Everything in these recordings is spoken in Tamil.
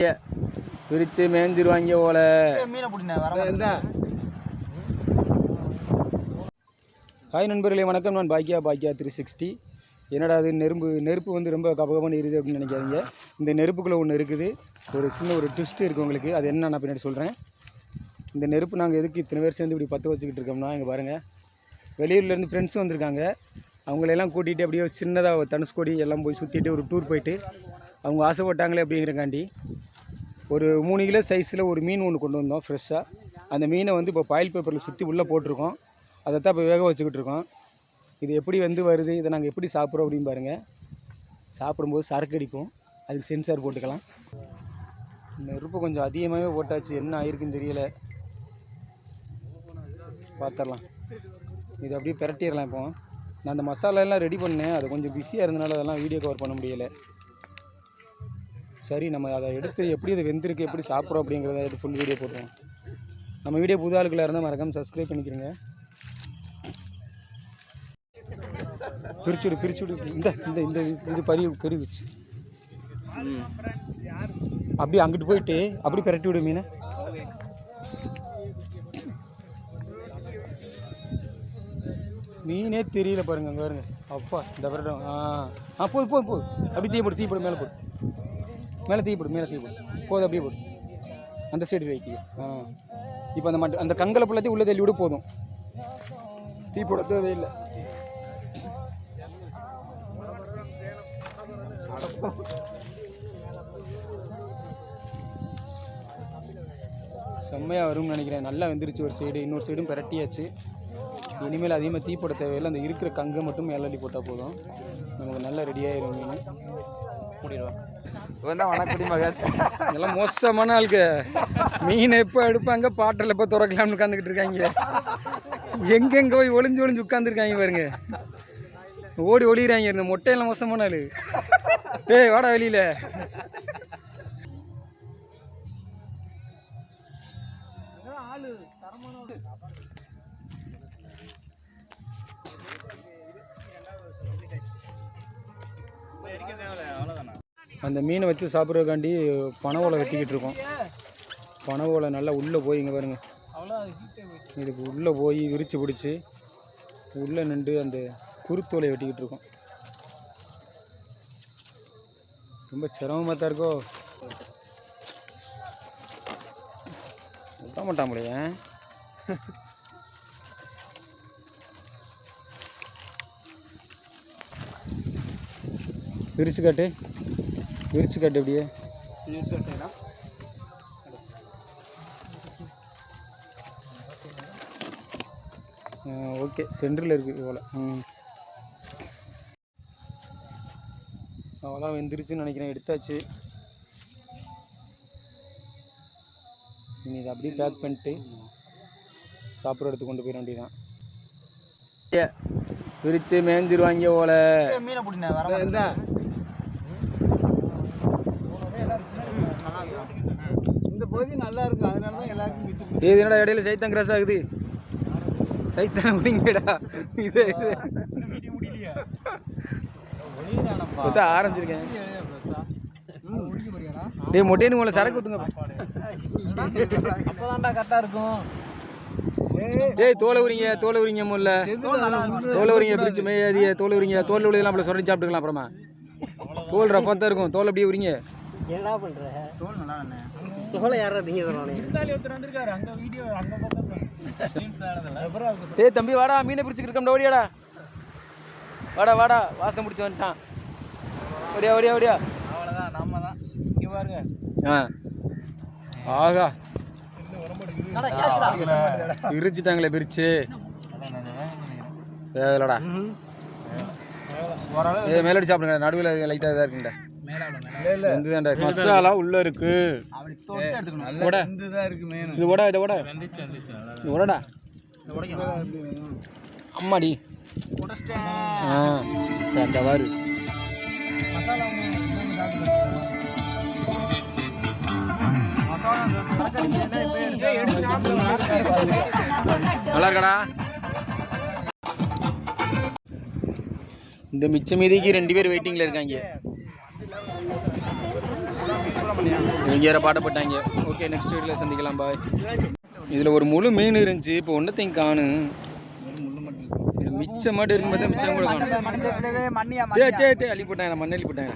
பிரித்து மேய்ஞ்சிருவாங்க போல. ஹாய் நண்பர்களே வணக்கம். நான் பாக்கியா பாக்கியா த்ரீ சிக்ஸ்டி என்னடா அது நெருப்பு நெருப்பு வந்து ரொம்ப கபகபன்னு இருக்குது அப்படின்னு நினைக்காதீங்க. இந்த நெருப்புக்குள்ளே ஒன்று இருக்குது. ஒரு சின்ன ஒரு ட்விஸ்ட் இருக்குது உங்களுக்கு. அது என்ன நான் பின்னாடி சொல்கிறேன் இந்த நெருப்பு நாங்கள் எதுக்கு இத்தனை பேர் சேர்ந்து இப்படி பற்ற வச்சுக்கிட்டு இருக்கோம்னா இங்கே பாருங்கள் வெளியூர்லேருந்து ஃப்ரெண்ட்ஸும் வந்திருக்காங்க. அவங்களெல்லாம் கூட்டிகிட்டு அப்படியே ஒரு சின்னதாக தனுஷ்கோடி எல்லாம் போய் சுற்றிட்டு ஒரு டூர் போயிட்டு அவங்க ஆசைப்பட்டாங்களே அப்படிங்கிறக்காண்டி ஒரு மூணு கிலோ சைஸில் ஒரு மீன் ஒன்று கொண்டு வந்தோம் ஃப்ரெஷ்ஷாக. அந்த மீனை வந்து இப்போ பாயில் பேப்பரில் சுற்றி உள்ளே போட்டிருக்கோம். அதை தான் இப்போ வேக வச்சுக்கிட்டு இருக்கோம். இது எப்படி வந்து வருது இதை நாங்கள் எப்படி சாப்பிட்றோம் அப்படின்னு பாருங்கள் சாப்பிடும்போது சரக்கு அடிக்கும். அதுக்கு சென்சார் போட்டுக்கலாம். நெருப்பு கொஞ்சம் அதிகமாகவே போட்டாச்சு. என்ன ஆயிருக்குன்னு தெரியல. பார்த்துடலாம். இது அப்படியே பிரட்டிடலாம் இப்போ. நான் அந்த மசாலாலாம் ரெடி பண்ணேன். அது கொஞ்சம் பிஸியாக இருந்தனால அதெல்லாம் வீடியோ கவர் பண்ண முடியலை. சரி நம்ம அதை எடுத்து எப்படி அது வெந்திருக்கு எப்படி சாப்பிட்றோம் அப்படிங்கிறத எடுத்து ஃபுல் வீடியோ போடுவோம். நம்ம வீடியோ புது ஆளுக்களாக இருந்தால் மறக்காமல் சப்ஸ்கிரைப் பண்ணிக்கிறங்க. பிரிச்சுடு பிரிச்சுடு. இந்த இந்த இந்த இது பரி பெருகுச்சு. அப்படியே அங்கிட்டு போயிட்டு அப்படி பிரட்டி விடு மீனை. மீனே தெரியல பாருங்க அங்கே பாருங்க. அப்பா இந்த வருடம் ஆ. ஆ போது போது போது. அப்படி தீ போடு தீ போடு மேலே போடு. மேலே தீ போடு மேலே தீ போடு. போதும் அப்படியே போடு. அந்த சைடு வைக்கி ஆ. இப்போ அந்த மட்டு அந்த கங்கலை பிள்ளைத்தையும் உள்ளே தள்ளி விட போதும். தீ போட தேவையில்லை செம்மையாக வரும்னு நினைக்கிறேன். நல்லா வெந்துருச்சு ஒரு சைடு இன்னொரு சைடும் பரட்டியாச்சு. இனிமேல் அதிகமாக தீப்பட தேவையில்லை. அந்த இருக்கிற கங்கை மட்டும் மேலள்ளி போட்டால் போதும். நமக்கு நல்லா ரெடியாகிடும் மீன். மூடிடுவா இவன் தான் வனக்குடி மகன் இதெல்லாம் மோசமான ஆளுக்கு மீன் எப்போ எடுப்பாங்க பாட்டில் எப்போ திறக்கலாம்னு உட்காந்துக்கிட்டு இருக்காங்க. எங்கெங்கே போய் ஒளிஞ்சு ஒளிஞ்சு உட்காந்துருக்காங்க பாருங்க. ஓடி ஒளிகிறாங்க இந்த மொட்டையெல்லாம் மோசமான ஆளு. டேய் வாடா வெளியில். அந்த மீனை வச்சு சாப்பிட்றதுக்காண்டி பனை ஓலை வெட்டிக்கிட்டு இருக்கோம். பனை ஓலை நல்லா உள்ளே போய் இங்கே பாருங்க. இதுக்கு உள்ளே போய் விரித்து பிடிச்சி உள்ளே நின்று அந்த குருத்தோலை வெட்டிக்கிட்டு இருக்கோம். ரொம்ப சிரமமாக தான் இருக்கோ? விட மாட்டான் போலயே. விரிச்சு காட்டு விரிச்சு காட்டு அப்படியே ஓகே. சென்டரில் இருக்குது இவ்வளோ ம். அவ்வளோ வெந்துருச்சுன்னு நினைக்கிறேன். எடுத்தாச்சு. இனி இதை அப்படியே பேக் பண்ணிட்டு சாப்பிட்ற இடத்துக்கு கொண்டு போயிட வேண்டியதான் பிரித்து மேய்ஞ்சிருவாங்க போல. மீனை பிடிண்ணே வர இந்த இந்த பகுதி நல்லா இருக்கு. அதனால தான் எல்லாருக்கும் பிடிச்சி இது என்னடா இடையில சைத்தான் கிராஸ் ஆகுது. சைத்தான் முடிங்கடா இது இது. ஆரம்பிச்சிருக்கேன். டேய் மொட்டைன்னு உங்களை சரக்கு ஊத்துங்க. அப்போதான்டா கரெக்டாக இருக்கும். டேய் தோலை உரிங்க தோலை உரிங்க முல்ல. தோலை உரிங்க பிரிச்சு மேயாதிய தோலை உரிங்க தோல் உள்ளதெல்லாம் அப்படி சொல்லி சாப்பிட்டுக்கலாம் அப்புறமா. தோல் ரப்பத்தான் இருக்கும். தோல் அப்படியே உரிங்க. என்னடா பண்ற? தோல் நல்லா தானே தோலை யாரா திங்க டேய் தம்பி வாடா. மீனை பிடிச்சிக்கிட்டு இருக்கோம்டா ஓடியாடா. வாடா வாடா. வாசம் பிடிச்சி வந்துட்டான். ஓடியா ஓடியா ஓடியா. அவ்வளோதான் நம்ம தான் இங்கே பாருங்க. ஆ. ஆகா. பிரிச்சுட்டாங்களே பிரிச்சு. வேகலடா. ஏ மேலடி சாப்பிடுங்க நடுவில் லைட்டாக இதாக இருக்குண்டா வெந்துதான்டா மசாலா உள்ள இருக்கு. இது ஓட இதை ஓட. இது ஓடடா. அம்மாடி. ஆ இந்த வாரு மசாலா நல்லா இருக்கடா. இந்த மிச்ச மீதிக்கு ரெண்டு பேர் வெயிட்டிங்கில் இருக்காங்க. இங்கே வேறு பாடப்பட்டாங்க ஓகே நெக்ஸ்ட் வீட்டில் சந்திக்கலாம் பாய் இதில் ஒரு முழு மீன் இருந்துச்சு. இப்போ ஒன்றத்தையும் காணும் இது மிச்சம் மட்டும் இருக்கும்போது மிச்சம் கூட காணும். டே டே டே அள்ளி போட்டாங்க மண் அள்ளி போட்டாங்க.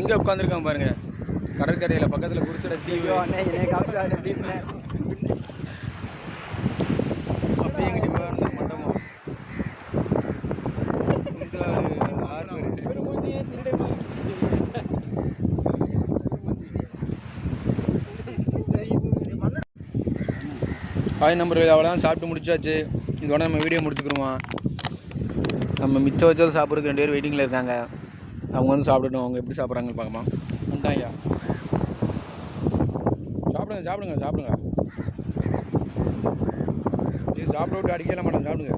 எங்கே உட்காந்துருக்காங்க பாருங்க. கடற்கரையில் பக்கத்தில் குடிசட தீவு அப்படியே எங்கிட்ட போய் மண்டபம் இந்த ஆறு ஹாய் நம்பர் அவ்வளோதான் சாப்பிட்டு முடிச்சாச்சு. இதோட நம்ம வீடியோ முடிச்சுக்கிருவோம் நம்ம மிச்சம் வச்சது சாப்பிட்றதுக்கு ரெண்டு பேர் வெயிட்டிங்கில் இருக்காங்க. அவங்க வந்து சாப்பிடட்டும். அவங்க எப்படி சாப்பிட்றாங்கன்னு பார்க்கமா வந்துட்டான் ஐயா. சாப்பிடுங்க சாப்பிடுங்க சாப்பிடுங்க. சாப்பிட விட்டு அடிக்கல மாட்டேன் சாப்பிடுங்க.